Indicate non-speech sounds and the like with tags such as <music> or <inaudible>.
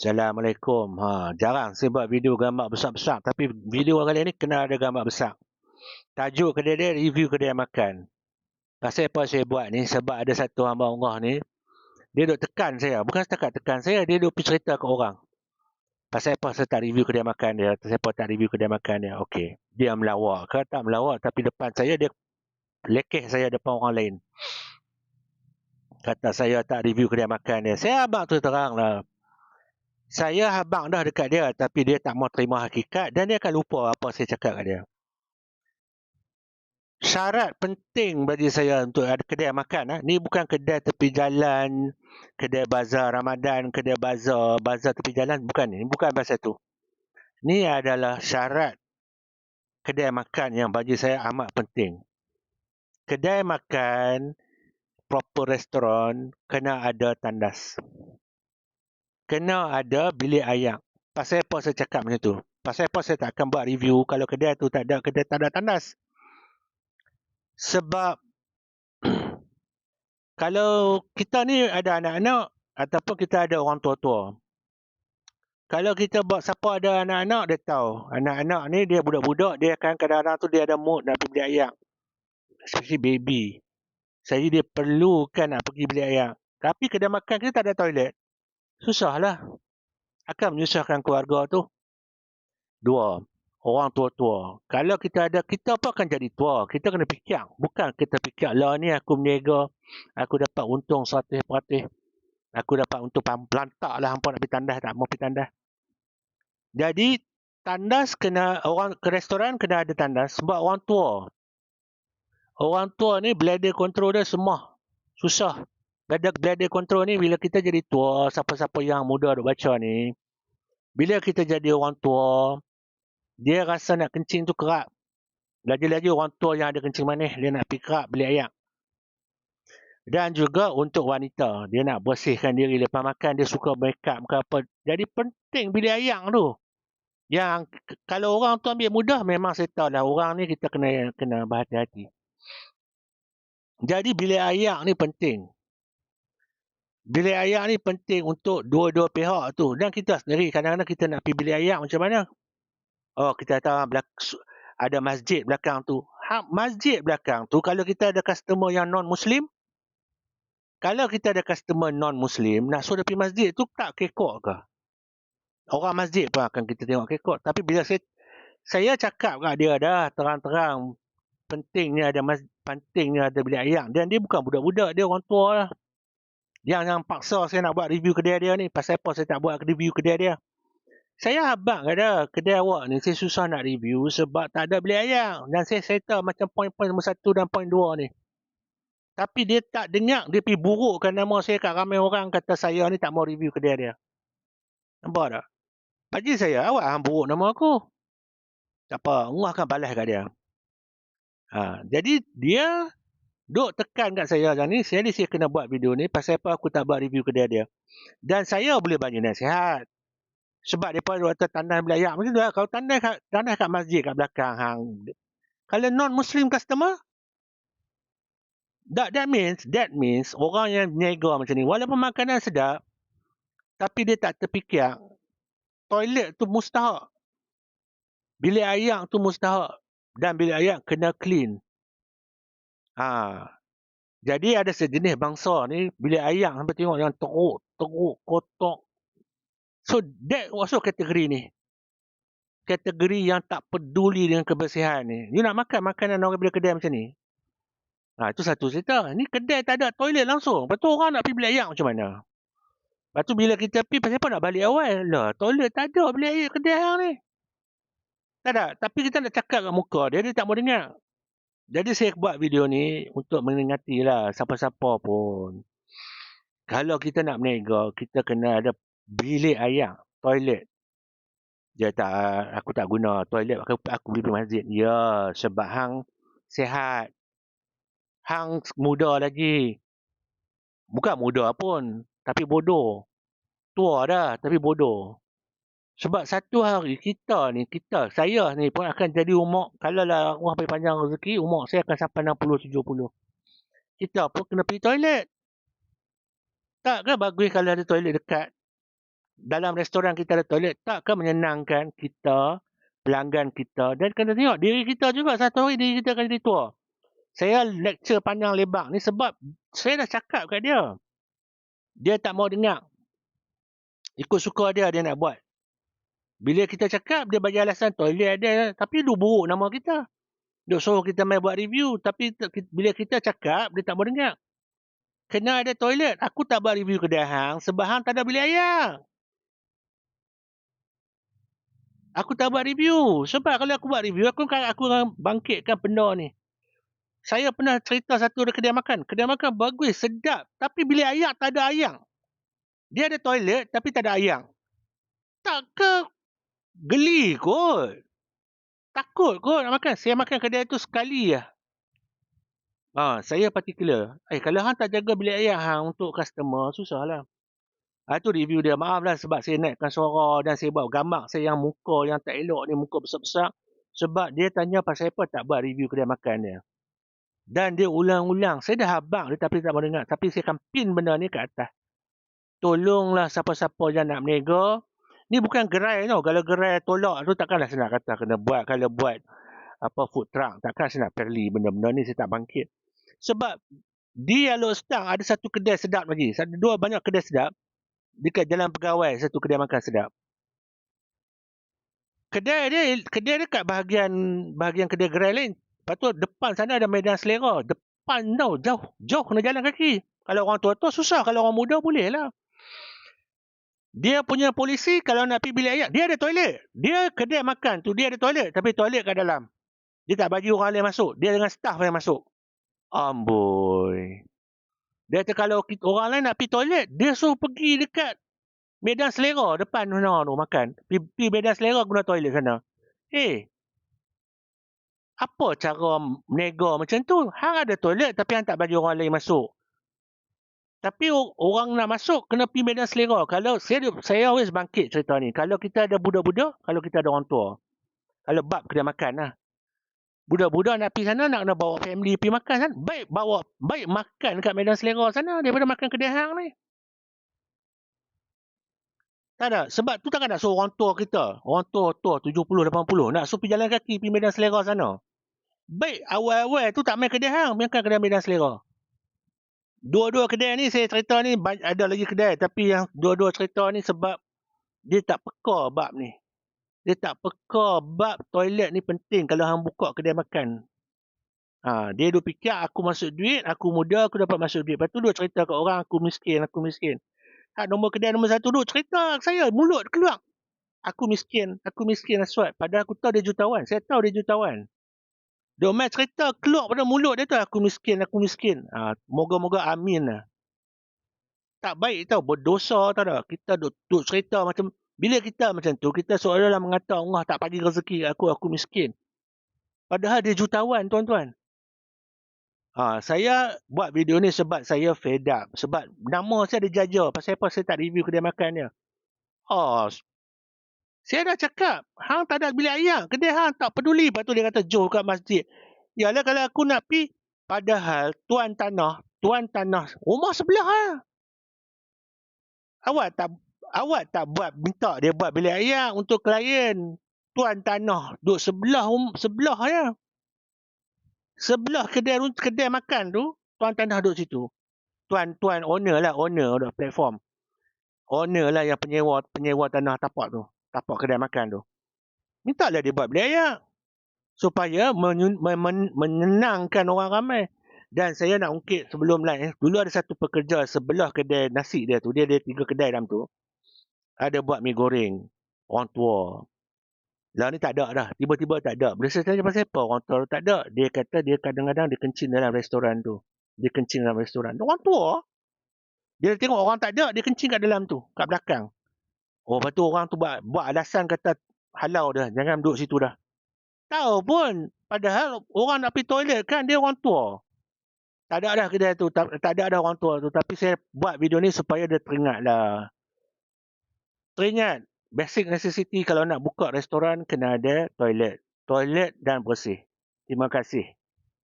Assalamualaikum. Ha, jarang saya buat video gambar besar-besar tapi video kali ni kena ada gambar besar. Tajuk kedai dia review kedai makan. Pasal apa saya buat ni sebab ada satu hamba Allah ni dia duk tekan saya. Bukan setakat tekan saya, dia duk cerita ke orang. Pasal apa saya tak review kedai makan dia? Pasal apa tak review kedai makan dia? Okey. Dia melawak ke tak melawak tapi depan saya dia lekeh saya depan orang lain. Kata saya tak review kedai makan dia. Saya abang tu terang lah saya habang dah dekat dia tapi dia tak mau terima hakikat dan dia akan lupa apa saya cakap kat dia. Syarat penting bagi saya untuk ada kedai makan. Ha? Ni bukan kedai tepi jalan, kedai bazar Ramadan, kedai bazar, bazar tepi jalan. Bukan ni, bukan bahasa tu. Ni adalah syarat kedai makan yang bagi saya amat penting. Kedai makan, proper restoran, kena ada tandas kena ada bilik ayak. Pasal apa saya cakap macam tu? Pasal apa saya tak akan buat review kalau kedai tu tak ada kedai tak ada tandas? Sebab <clears throat> kalau kita ni ada anak-anak ataupun kita ada orang tua-tua. Kalau kita buat siapa ada anak-anak dia tahu. Anak-anak ni dia budak-budak dia akan kadang-kadang tu dia ada mood nak pergi bilik ayak. Especially baby. Jadi dia perlukan nak pergi bilik ayak. Tapi kedai makan kita tak ada toilet susahlah. Akan menyusahkan keluarga tu. Dua, orang tua-tua. Kalau kita ada, kita apa akan jadi tua? Kita kena fikir. Bukan kita fikir, lah ni aku meniaga, aku dapat untung 100%. Aku dapat untung pelantak lah, hampa nak pergi tandas, tak mau pergi tandas. Jadi, tandas kena, orang ke restoran kena ada tandas sebab orang tua. Orang tua ni bladder control dia semua susah bladder, bladder control ni bila kita jadi tua, siapa-siapa yang muda duk baca ni, bila kita jadi orang tua, dia rasa nak kencing tu kerap. Lagi-lagi orang tua yang ada kencing manis, dia nak pergi kerap beli ayak. Dan juga untuk wanita, dia nak bersihkan diri lepas makan, dia suka make up ke apa. Jadi penting beli ayak tu. Yang kalau orang tu ambil mudah, memang saya tahu lah orang ni kita kena kena berhati-hati. Jadi bilik ayak ni penting. Bilik ayak ni penting untuk dua-dua pihak tu. Dan kita sendiri kadang-kadang kita nak pergi bilik ayak macam mana? Oh, kita tahu ada masjid belakang tu. Ha, masjid belakang tu kalau kita ada customer yang non-Muslim, kalau kita ada customer non-Muslim, nak suruh pergi masjid tu tak kekok ke? Orang masjid pun akan kita tengok kekok. Tapi bila saya saya cakap kat dia dah terang-terang pentingnya ada mas, pentingnya ada bilik ayak. Dan dia bukan budak-budak, dia orang tua lah. Yang yang paksa saya nak buat review kedai dia ni. Pasal apa saya tak buat review kedai dia. Saya abang ada kedai awak ni. Saya susah nak review sebab tak ada beli ayam. Dan saya settle macam poin-poin nombor satu dan poin dua ni. Tapi dia tak dengar. Dia pergi burukkan nama saya kat ramai orang kata saya ni tak mau review kedai dia. Nampak tak? Bagi saya, awak yang buruk nama aku. Tak apa, Allah akan balas kat dia. Ha, jadi dia Duk tekan kat saya macam ni, saya ni kena buat video ni pasal apa aku tak buat review kedai dia. Dan saya boleh bagi nasihat. Sebab pada waktu tandas belayak macam tu lah. Kalau tandas kat, tandas kat masjid kat belakang hang. Kalau non-muslim customer, that, that means that means orang yang niaga macam ni walaupun makanan sedap tapi dia tak terfikir toilet tu mustahak. Bilik ayak tu mustahak dan bilik ayak kena clean. Ha. Jadi ada sejenis bangsa ni bila ayam sampai tengok yang teruk, teruk, kotor. So that masuk kategori ni. Kategori yang tak peduli dengan kebersihan ni. You nak makan makanan orang bila kedai macam ni. Ha, itu satu cerita. Ni kedai tak ada toilet langsung. Lepas tu orang nak pergi beli ayam macam mana? Lepas tu bila kita pergi, pasal apa nak balik awal? Lah, toilet tak ada beli ayam kedai yang ni. Tak ada. Tapi kita nak cakap kat muka dia, dia tak mau dengar. Jadi saya buat video ni untuk mengingati lah siapa-siapa pun. Kalau kita nak berniaga, kita kena ada bilik air, toilet. Dia tak, aku tak guna toilet, aku, aku di masjid. Ya, sebab hang sehat. Hang muda lagi. Bukan muda pun, tapi bodoh. Tua dah, tapi bodoh. Sebab satu hari kita ni, kita, saya ni pun akan jadi umur, kalau lah Allah bagi panjang rezeki, umur saya akan sampai 60-70. Kita pun kena pergi toilet. Tak kan bagus kalau ada toilet dekat. dalam restoran kita ada toilet, takkan menyenangkan kita, pelanggan kita dan kena tengok diri kita juga satu hari diri kita akan jadi tua. Saya lecture panjang lebar ni sebab saya dah cakap kat dia. Dia tak mau dengar. Ikut suka dia dia nak buat. Bila kita cakap dia bagi alasan toilet ada tapi lu buruk nama kita. Dia suruh kita main buat review tapi bila kita cakap dia tak mau dengar. Kena ada toilet. Aku tak buat review kedai hang sebab hang tak ada bilik air. Aku tak buat review. Sebab kalau aku buat review, aku akan, aku akan bangkitkan benda ni. Saya pernah cerita satu ada kedai makan. Kedai makan bagus, sedap. Tapi bilik air tak ada ayam. Dia ada toilet tapi tak ada ayam. Tak ke geli kot. Takut kot nak makan. Saya makan kedai tu sekali lah. Ha, saya particular. Eh, kalau hang tak jaga bilik air hang untuk customer, susah lah. Ha, tu review dia. Maaf lah sebab saya naikkan suara dan saya buat gambar saya yang muka yang tak elok ni, muka besar-besar. Sebab dia tanya pasal apa tak buat review kedai makan dia. Dan dia ulang-ulang. Saya dah habang dia tapi tak mau dengar. Tapi saya akan pin benda ni kat atas. Tolonglah siapa-siapa yang nak meniaga. Ni bukan gerai tau. Kalau gerai tolak tu takkanlah saya nak kata kena buat. Kalau buat apa food truck. Takkan saya nak perli benda-benda ni saya tak bangkit. Sebab di Yellow Stang ada satu kedai sedap lagi. Ada dua banyak kedai sedap. Dekat jalan pegawai satu kedai makan sedap. Kedai dia kedai dia kat bahagian bahagian kedai gerai lain. Lepas tu depan sana ada medan selera. Depan tau jauh. Jauh kena jalan kaki. Kalau orang tua-tua susah. Kalau orang muda boleh lah. Dia punya polisi kalau nak pergi bilik ayat. Dia ada toilet. Dia kedai makan tu. Dia ada toilet. Tapi toilet kat dalam. Dia tak bagi orang lain masuk. Dia dengan staff yang masuk. Amboi. Dia kata kalau orang lain nak pergi toilet, dia suruh pergi dekat medan selera depan sana tu makan. Pergi medan selera guna toilet sana. Eh, apa cara menega macam tu? Hang ada toilet tapi hang tak bagi orang lain masuk. Tapi orang nak masuk kena pergi medan selera. Kalau saya saya always bangkit cerita ni. Kalau kita ada budak-budak, kalau kita ada orang tua. Kalau bab kena makan lah. Budak-budak nak pergi sana nak kena bawa family pergi makan kan baik bawa baik makan kat medan selera sana daripada makan kedai hang ni. Tak ada. Sebab tu takkan nak suruh orang tua kita. Orang tua tua 70 80 nak suruh pergi jalan kaki pergi medan selera sana. Baik awal-awal tu tak main kedai hang makan kedai medan selera dua-dua kedai ni saya cerita ni ada lagi kedai tapi yang dua-dua cerita ni sebab dia tak peka bab ni dia tak peka bab toilet ni penting kalau hang buka kedai makan. Ha, dia duk fikir aku masuk duit, aku muda, aku dapat masuk duit. Lepas tu duk cerita kat orang aku miskin, aku miskin. Ha, nombor kedai nombor satu duk cerita saya, mulut keluar. Aku miskin, aku miskin aswat. Padahal aku tahu dia jutawan. Saya tahu dia jutawan. Dia main cerita keluar pada mulut dia tu, aku miskin, aku miskin. Ha, moga-moga amin lah. Tak baik tau, berdosa tau dah. Kita duk, duk cerita macam bila kita macam tu, kita seolah-olah mengata Allah tak bagi rezeki aku, aku miskin. Padahal dia jutawan, tuan-tuan. Ha, saya buat video ni sebab saya fed up. Sebab nama saya ada jaja. Pasal apa saya tak review kedai makan dia. Oh, saya dah cakap, hang tak ada bilik air. Kedai hang tak peduli. Lepas tu dia kata, jom kat masjid. Yalah kalau aku nak pi, padahal tuan tanah, tuan tanah, rumah sebelah lah. Awak tak awak tak buat minta dia buat bilik air untuk klien tuan tanah duduk sebelah um, sebelah ya sebelah kedai kedai makan tu tuan tanah duduk situ tuan tuan owner lah owner dah platform owner lah yang penyewa penyewa tanah tapak tu tapak kedai makan tu minta lah dia buat air supaya men, men, menyenangkan orang ramai dan saya nak ungkit sebelum lain dulu ada satu pekerja sebelah kedai nasi dia tu dia ada tiga kedai dalam tu ada buat mi goreng orang tua. Lah ni tak ada dah. Tiba-tiba tak ada. Bila saya tanya pasal apa orang tua tak ada. Dia kata dia kadang-kadang dia kencing dalam restoran tu. Dia kencing dalam restoran. Orang tua. Dia tengok orang tak ada. Dia kencing kat dalam tu. Kat belakang. Oh lepas tu orang tu buat, buat alasan kata halau dah. Jangan duduk situ dah. Tahu pun. Padahal orang nak pergi toilet kan dia orang tua. Tak ada dah kedai tu. Tak, tak ada dah orang tua tu. Tapi saya buat video ni supaya dia teringat lah. Teringat, basic necessity kalau nak buka restoran kena ada toilet. Toilet dan bersih. Terima kasih.